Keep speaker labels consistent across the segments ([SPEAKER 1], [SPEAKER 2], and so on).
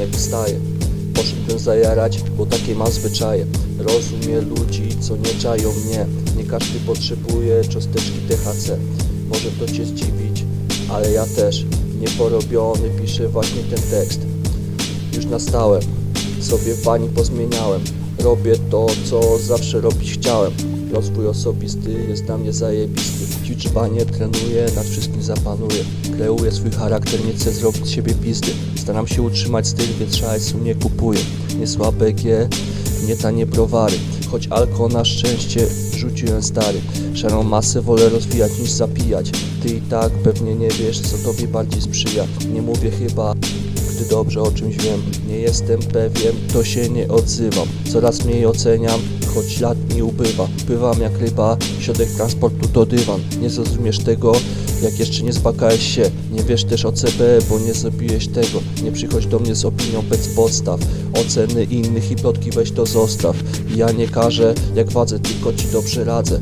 [SPEAKER 1] jak wstaję. Poszedłem zajarać, bo takie mam zwyczaje. Rozumie ludzi, co nie czają mnie. Nie każdy potrzebuje cząsteczki THC Może to cię zdziwić, ale ja też. Nieporobiony piszę właśnie ten tekst. Już nastałem, sobie pani pozmieniałem. Robię to, co zawsze robić chciałem Rozwój osobisty jest dla mnie zajebisty. Liczbanie trenuję, nad wszystkim zapanuję. Kreuję swój charakter, nie chcę zrobić z siebie pizdy. Staram się utrzymać styl, więc szajsu nie kupuję. Nie słabe G, nie tanie browary. Choć alko na szczęście rzuciłem stary. Szarą masę wolę rozwijać niż zapijać. Ty i tak pewnie nie wiesz, co tobie bardziej sprzyja. Nie mówię chyba gdy dobrze o czymś wiem. Nie jestem pewien, to się nie odzywam. Coraz mniej oceniam, choć lat mi ubywa. Bywam jak ryba, środek transportu to dywan. Nie zrozumiesz tego, jak jeszcze nie zwakałeś się. Nie wiesz też o CB, bo nie zrobiłeś tego. Nie przychodź do mnie z opinią bez podstaw. Oceny innych i plotki weź to zostaw. Ja nie każę, jak wadzę, tylko ci dobrze radzę.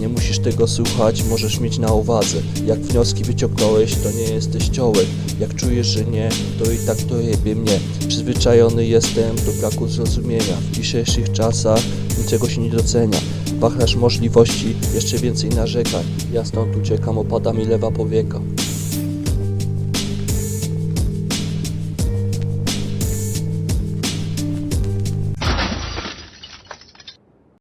[SPEAKER 1] Nie musisz tego słuchać, możesz mieć na uwadze. Jak wnioski wyciągnąłeś, to nie jesteś ciołek. Jak czujesz, że nie, to i tak to jebie mnie. Przyzwyczajony jestem do braku zrozumienia. W dzisiejszych czasach niczego się nie docenia. Wachlarz możliwości, jeszcze więcej narzekań. Ja stąd uciekam, opada mi lewa powieka.